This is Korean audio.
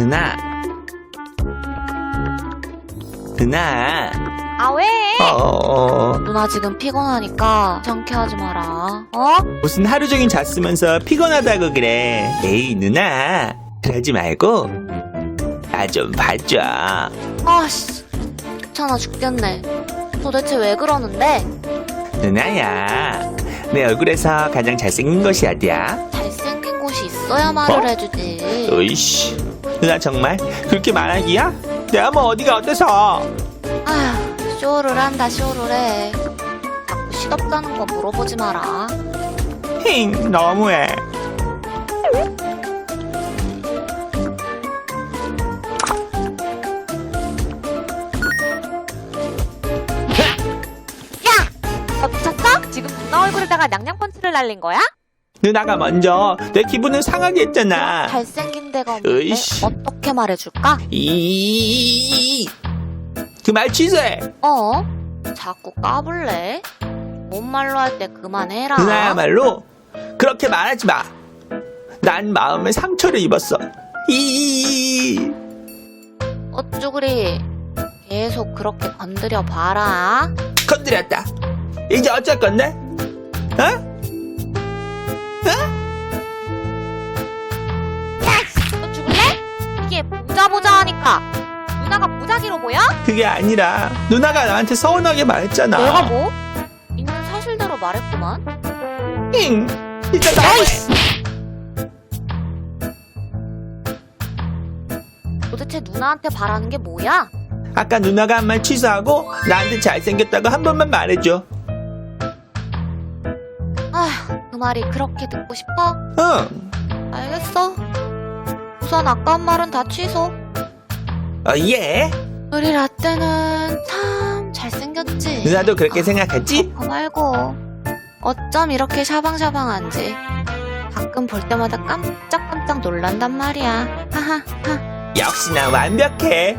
누나. 누나. 아 왜? 어, 누나 지금 피곤하니까 정쾌하지 마라. 어? 무슨 하루 종일 잤으면서 피곤하다고 그래. 에이, 누나. 그러지 말고. 나 좀 봐줘. 아씨, 귀찮아 죽겠네. 도대체 왜 그러는데? 누나야. 내 얼굴에서 가장 잘생긴 것이 어디야? 잘생긴 곳이 있어야 말을 어? 해주지. 으이씨. 누나 정말 그렇게 말하기야? 내가 뭐 어디가 어때서? 아휴, 쇼를 한다 쇼를 해. 자꾸 시덥다는 거 물어보지 마라. 힝, 너무해. 야! 너 미쳤어? 지금 누나 얼굴에다가 냥냥 펀치를 날린 거야? 누나가 먼저 내 기분을 상하게 했잖아. 잘생긴 데가 없는데 으이씨. 어떻게 말해줄까? 이. 그말 취소해. 어? 자꾸 까불래? 뭔 말로 할 때 그만해라. 누나야말로 그렇게 말하지 마. 난 마음에 상처를 입었어. 이. 어쭈그리 계속 그렇게 건드려 봐라. 건드렸다. 이제 어쩔 건데? 어? 하니까 누나가 보자기로 보여? 그게 아니라 누나가 나한테 서운하게 말했잖아. 내가 뭐? 있는 사실대로 말했구만. 힝. 진짜 너무해. 도대체 누나한테 바라는 게 뭐야? 아까 누나가 한 말 취소하고 나한테 잘생겼다고 한 번만 말해줘. 아휴, 그 말이 그렇게 듣고 싶어? 응. 알겠어. 우선 아까 한 말은 다 취소. 어, 예. 우리 라떼는 참 잘생겼지. 누나도 그렇게 생각하지? 그거 말고 어쩜 이렇게 샤방샤방한지 가끔 볼 때마다 깜짝깜짝 놀란단 말이야. 하하하. 역시 나 완벽해.